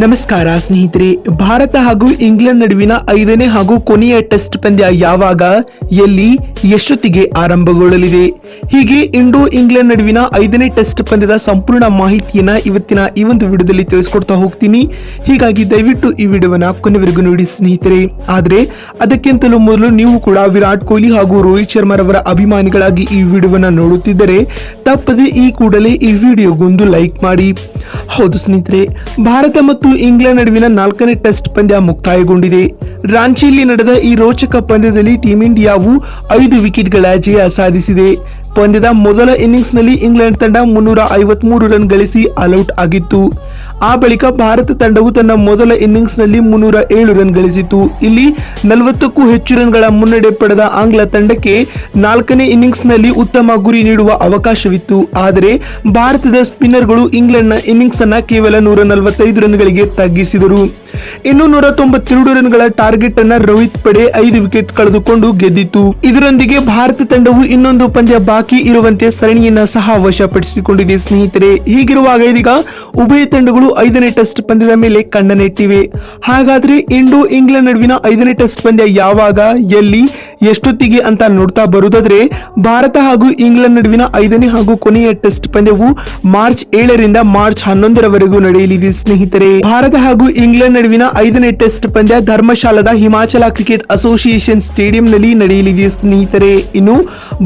ನಮಸ್ಕಾರ, ಸ್ನೇಹಿತರೆ. ಭಾರತ ಹಾಗೂ ಇಂಗ್ಲೆಂಡ್ ನಡುವಿನ ಐದನೇ ಹಾಗೂ ಕೊನೆಯ ಟೆಸ್ಟ್ ಪಂದ್ಯ ಯಾವಾಗ? ಎಲ್ಲಿ? ಎಷ್ಟೊತ್ತಿಗೆ ಆರಂಭಗೊಳ್ಳಲಿದೆ? ಹೀಗೆ ಇಂಡೋ ಇಂಗ್ಲೆಂಡ್ ನಡುವಿನ ಐದನೇ ಟೆಸ್ಟ್ ಪಂದ್ಯದ ಸಂಪೂರ್ಣ ಮಾಹಿತಿಯನ್ನ ಇವತ್ತಿನ ಈ ಒಂದು ವಿಡಿಯೋದಲ್ಲಿ ತಿಳಿಸ್ಕೊಡ್ತಾ ಹೋಗ್ತೀನಿ. ಹೀಗಾಗಿ ದಯವಿಟ್ಟು ಈ ವಿಡಿಯೋವನ್ನ ಕೊನೆವರೆಗೂ ನೋಡಿ, ಸ್ನೇಹಿತರೆ. ಆದರೆ, ಅದಕ್ಕಿಂತಲೂ ಮೊದಲು ನೀವು ಕೂಡ ವಿರಾಟ್ ಕೊಹ್ಲಿ ಹಾಗೂ ರೋಹಿತ್ ಶರ್ಮಾರವರ ಅಭಿಮಾನಿಗಳಾಗಿ ಈ ವಿಡಿಯೋವನ್ನ ನೋಡುತ್ತಿದ್ದರೆ, ತಪ್ಪದೆ ಈ ಕೂಡಲೇ ಈ ವಿಡಿಯೋಗೊಂದು ಲೈಕ್ ಮಾಡಿ. ಹೌದು, ಸ್ನೇಹಿತರೆ. ಭಾರತ ಮತ್ತು ಇಂಗ್ಲೆಂಡ್ ನಡುವಿನ ನಾಲ್ಕನೇ ಟೆಸ್ಟ್ ಪಂದ್ಯ ಮುಕ್ತಾಯಗೊಂಡಿದೆ. ರಾಂಚಿಯಲ್ಲಿ ನಡೆದ ಈ ರೋಚಕ ಪಂದ್ಯದಲ್ಲಿ ಟೀಂ ಇಂಡಿಯಾವು ಐದು ವಿಕೆಟ್ಗಳ ಜಯ ಸಾಧಿಸಿದೆ. ಪಂದ್ಯದ ಮೊದಲ ಇನ್ನಿಂಗ್ಸ್ನಲ್ಲಿ ಇಂಗ್ಲೆಂಡ್ ತಂಡ ಮುನ್ನೂರ ಐವತ್ಮೂರು ರನ್ ಗಳಿಸಿ ಆಲ್ಔಟ್ ಆಗಿತ್ತು. ಆ ಬಳಿಕ ಭಾರತ ತಂಡವು ತನ್ನ ಮೊದಲ ಇನ್ನಿಂಗ್ಸ್ನಲ್ಲಿ ಮುನ್ನೂರ ಏಳು ರನ್ ಗಳಿಸಿತು ಇಲ್ಲಿ ನಲವತ್ತಕ್ಕೂ ಹೆಚ್ಚು ರನ್ಗಳ ಮುನ್ನಡೆ ಪಡೆದ ಆಂಗ್ಲ ತಂಡಕ್ಕೆ ನಾಲ್ಕನೇ ಇನ್ನಿಂಗ್ಸ್ನಲ್ಲಿ ಉತ್ತಮ ಗುರಿ ನೀಡುವ ಅವಕಾಶವಿತ್ತು. ಆದರೆ ಭಾರತದ ಸ್ಪಿನ್ನರ್ಗಳು ಇಂಗ್ಲೆಂಡ್ನ ಇನ್ನಿಂಗ್ಸ್ ಅನ್ನ ಕೇವಲ ನೂರ ನಲವತ್ತೈದು ರನ್ಗಳಿಗೆ ತಗ್ಗಿಸಿದರು. ಇನ್ನು ನೂರ ತೊಂಬತ್ತೆರಡು ರನ್ಗಳ ಟಾರ್ಗೆಟ್ ಅನ್ನ ರೋಹಿತ್ ಪಡೆ ಐದು ವಿಕೆಟ್ ಕಳೆದುಕೊಂಡು ಗೆದ್ದಿತು ಇದರೊಂದಿಗೆ ಭಾರತ ತಂಡವು ಇನ್ನೊಂದು ಪಂದ್ಯ ಬಾಕಿ ಇರುವಂತೆ ಸರಣಿಯನ್ನ ಸಹ ವಶಪಡಿಸಿಕೊಂಡಿದೆ ಸ್ನೇಹಿತರೆ. ಹೀಗಿರುವಾಗ ಇದೀಗ ಉಭಯ ತಂಡಗಳು ಐದನೇ ಟೆಸ್ಟ್ ಪಂದ್ಯದ ಮೇಲೆ ಕಣ್ಣನೆಟ್ಟಿವೆ. ಹಾಗಾದ್ರೆ ಇಂಡೋ ಇಂಗ್ಲೆಂಡ್ ನಡುವಿನ ಐದನೇ ಟೆಸ್ಟ್ ಪಂದ್ಯ ಯಾವಾಗ, ಎಲ್ಲಿ, ಎಷ್ಟೊತ್ತಿಗೆ ಅಂತ ನೋಡ್ತಾ ಬರುವುದಾದ್ರೆ, ಭಾರತ ಹಾಗೂ ಇಂಗ್ಲೆಂಡ್ ನಡುವಿನ ಐದನೇ ಹಾಗೂ ಕೊನೆಯ ಟೆಸ್ಟ್ ಪಂದ್ಯವು ಮಾರ್ಚ್ ಏಳರಿಂದ ಮಾರ್ಚ್ ಹನ್ನೊಂದರವರೆಗೂ ನಡೆಯಲಿದೆ ಸ್ನೇಹಿತರೆ. ಭಾರತ ಹಾಗೂ ಇಂಗ್ಲೆಂಡ್ ನಡುವಿನ ಐದನೇ ಟೆಸ್ಟ್ ಪಂದ್ಯ ಧರ್ಮಶಾಲಾದ ಹಿಮಾಚಲ ಕ್ರಿಕೆಟ್ ಅಸೋಸಿಯೇಷನ್ ಸ್ಟೇಡಿಯಂನಲ್ಲಿ ನಡೆಯಲಿದೆ ಸ್ನೇಹಿತರೆ. ಇನ್ನು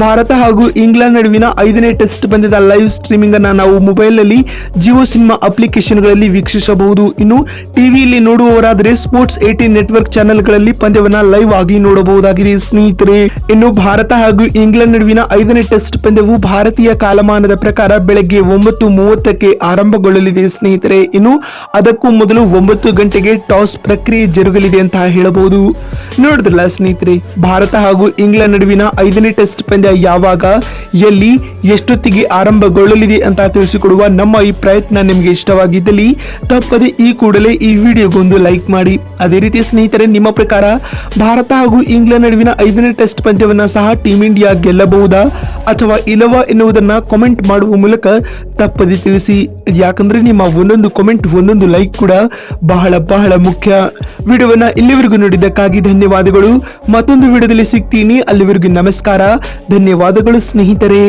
ಭಾರತ ಹಾಗೂ ಇಂಗ್ಲೆಂಡ್ ನಡುವಿನ ಐದನೇ ಟೆಸ್ಟ್ ಪಂದ್ಯದ ಲೈವ್ ಸ್ಟ್ರೀಮಿಂಗ್ ಅನ್ನು ನಾವು ಮೊಬೈಲ್ನಲ್ಲಿ ಜಿಯೋ ಸಿನಿಮಾ ಅಪ್ಲಿಕೇಶನ್ಗಳಲ್ಲಿ ವೀಕ್ಷಿಸಬಹುದು. ಇನ್ನು ಟಿವಿಯಲ್ಲಿ ನೋಡುವವರಾದರೆ ಸ್ಪೋರ್ಟ್ಸ್ ಏಟೀನ್ ನೆಟ್ವರ್ಕ್ ಚಾನೆಲ್ಗಳಲ್ಲಿ ಪಂದ್ಯವನ್ನು ಲೈವ್ ಆಗಿ ನೋಡಬಹುದಾಗಿದೆ ಸ್ನೇಹಿತರೆ. ಇನ್ನು ಭಾರತ ಹಾಗೂ ಇಂಗ್ಲೆಂಡ್ ನಡುವಿನ ಐದನೇ ಟೆಸ್ಟ್ ಪಂದ್ಯವು ಭಾರತೀಯ ಕಾಲಮಾನದ ಪ್ರಕಾರ ಬೆಳಗ್ಗೆ ಒಂಬತ್ತು ಮೂವತ್ತಕ್ಕೆ ಆರಂಭಗೊಳ್ಳಲಿದೆ ಸ್ನೇಹಿತರೆ. ಇನ್ನು ಅದಕ್ಕೂ ಮೊದಲು ಒಂಬತ್ತು ಗಂಟೆಗೆ ಟಾಸ್ ಪ್ರಕ್ರಿಯೆ ಜರುಗಲಿದೆ ಅಂತ ಹೇಳಬಹುದು. ನೋಡಿದ್ರಲ್ಲ ಸ್ನೇಹಿತರೆ, ಭಾರತ ಹಾಗೂ ಇಂಗ್ಲೆಂಡ್ ನಡುವಿನ ಐದನೇ ಟೆಸ್ಟ್ ಪಂದ್ಯ ಯಾವಾಗ, ಎಲ್ಲಿ, ಎಷ್ಟೊತ್ತಿಗೆ ಆರಂಭಗೊಳ್ಳಲಿದೆ ಅಂತ ತಿಳಿಸಿಕೊಡುವ ನಮ್ಮ ಈ ಪ್ರಯತ್ನ ನಿಮಗೆ ಇಷ್ಟವಾಗಿದ್ದಲ್ಲಿ, ತಪ್ಪದೆ ಈ ಕೂಡಲೇ ಈ ವಿಡಿಯೋಗೊಂದು ಲೈಕ್ ಮಾಡಿ. ಅದೇ ರೀತಿ ಸ್ನೇಹಿತರೆ, ನಿಮ್ಮ ಪ್ರಕಾರ ಭಾರತ ಹಾಗೂ ಇಂಗ್ಲೆಂಡ್ ನಡುವಿನ ಐದನೇ ಟೆಸ್ಟ್ ಪಂದ್ಯವನ್ನು ಸಹ ಟೀಂ ಇಂಡಿಯಾ ಗೆಲ್ಲಬಹುದಾ? ಅಥವಾ ಇಲ್ಲವಾ ಎನ್ನುವುದನ್ನ ಕಾಮೆಂಟ್ ಮಾಡುವ ಮೂಲಕ ತಪ್ಪದೆ ತಿಳಿಸಿ. ಯಾಕಂದ್ರೆ ನಿಮ್ಮ ಒಂದೊಂದು ಕಾಮೆಂಟ್ ಒಂದೊಂದು ಲೈಕ್ ಕೂಡ ಬಹಳ ಬಹಳ ಮುಖ್ಯ. ವಿಡಿಯೋವನ್ನ ಇಲ್ಲಿವರೆಗೂ ನೋಡಿದ್ದಕ್ಕಾಗಿ ಧನ್ಯವಾದಗಳು. ಮತ್ತೊಂದು ವಿಡಿಯೋದಲ್ಲಿ ಸಿಗ್ತೀನಿ. ಅಲ್ಲಿವರೆಗೂ ನಮಸ್ಕಾರ. ಧನ್ಯವಾದಗಳು ಸ್ನೇಹಿತರೆ.